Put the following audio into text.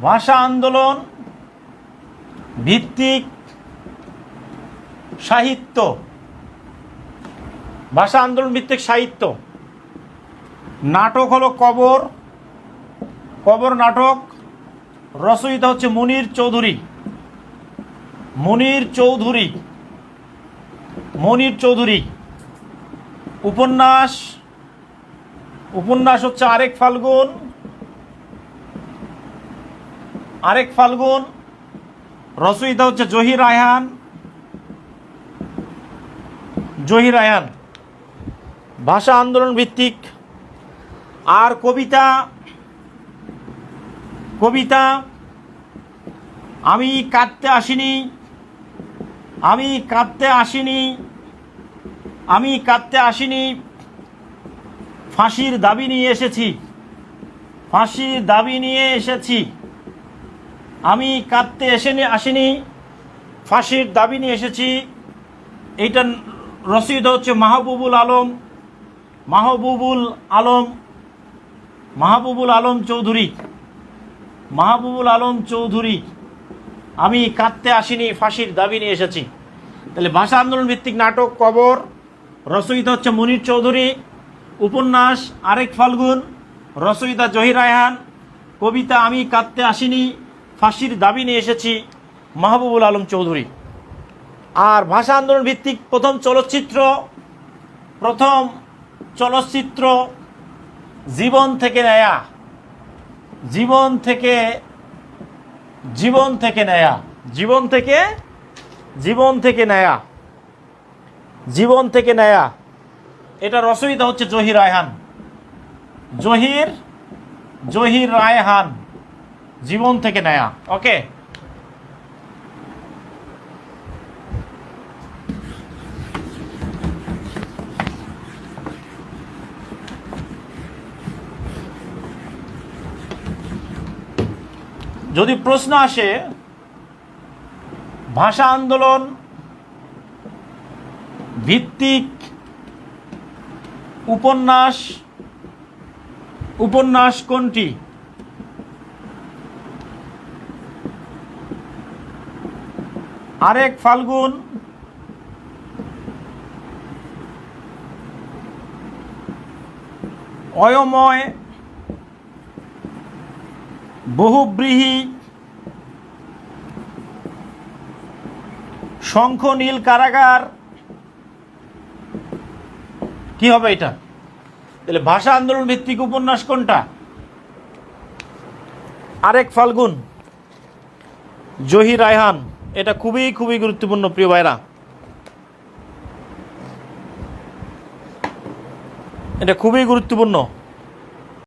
ভাষা আন্দোলন ভিত্তিক সাহিত্য। ভাষা আন্দোলন ভিত্তিক সাহিত্য। নাটক হলো কবর। কবর নাটক রচয়িতা হচ্ছে মুনির চৌধুরী। মুনির চৌধুরী। মনির চৌধুরী। উপন্যাস। উপন্যাস হচ্ছে আরেক ফাল্গুন। আরেক ফাল্গুন, রচয়িতা হচ্ছে জহির রায়হান। জহির রায়হান, ভাষা আন্দোলন ভিত্তিক। আর কবিতা কবিতা, আমি কাঁদতে আসিনি, আমি কাঁদতে আসিনি, আমি কাঁদতে আসিনি, ফাঁসির দাবি নিয়ে এসেছি, ফাঁসির দাবি নিয়ে এসেছি। আমি কাঁদতে এসেনি আসিনি। ফাঁসির দাবি নিয়ে এসেছি। এইটা রসিদ হচ্ছে মাহবুবুল আলম মাহবুবুল আলম মাহবুবুল আলম চৌধুরী, মাহবুবুল আলম চৌধুরী। আমি কাঁদতে আসিনি, ফাঁসির দাবি নিয়ে এসেছি। তাহলে ভাষা আন্দোলন ভিত্তিক নাটক কবর রচয়িতা হচ্ছে মনির চৌধুরী, উপন্যাস আরেক ফাল্গুন রচয়িতা জহির রায়হান, কবিতা আমি কাঁদতে আসিনি ফাঁসির দাবি নিয়ে এসেছি মাহবুবুল আলম চৌধুরী। আর ভাষা আন্দোলন ভিত্তিক প্রথম চলচ্চিত্র প্রথম চলচ্চিত্র জীবন থেকে নেয়া। জীবন থেকে জীবন থেকে নেয়া। জীবন থেকে জীবন থেকে নেয়া। জীবন থেকে নেয়া। এটা রচয়িতা হচ্ছে জহির রায়হান। জহির জহির রায়হান। জীবন থেকে নেয়া ওকে যদি প্রশ্ন আসে ভাষা আন্দোলন ভিত্তিক উপন্যাস উপন্যাস কোনটি? আরেক ফাল্গুন। অয়ময়। বহুব্রীহি। শঙ্খ নীল কারাগার। কি হবে এটা? তাহলে ভাষা আন্দোলন ভিত্তিক উপন্যাস কোনটা? আরেক ফাল্গুন। জহির রায়হান। এটা খুবই খুবই গুরুত্বপূর্ণ প্রিয় ভাইরা। এটা খুবই গুরুত্বপূর্ণ।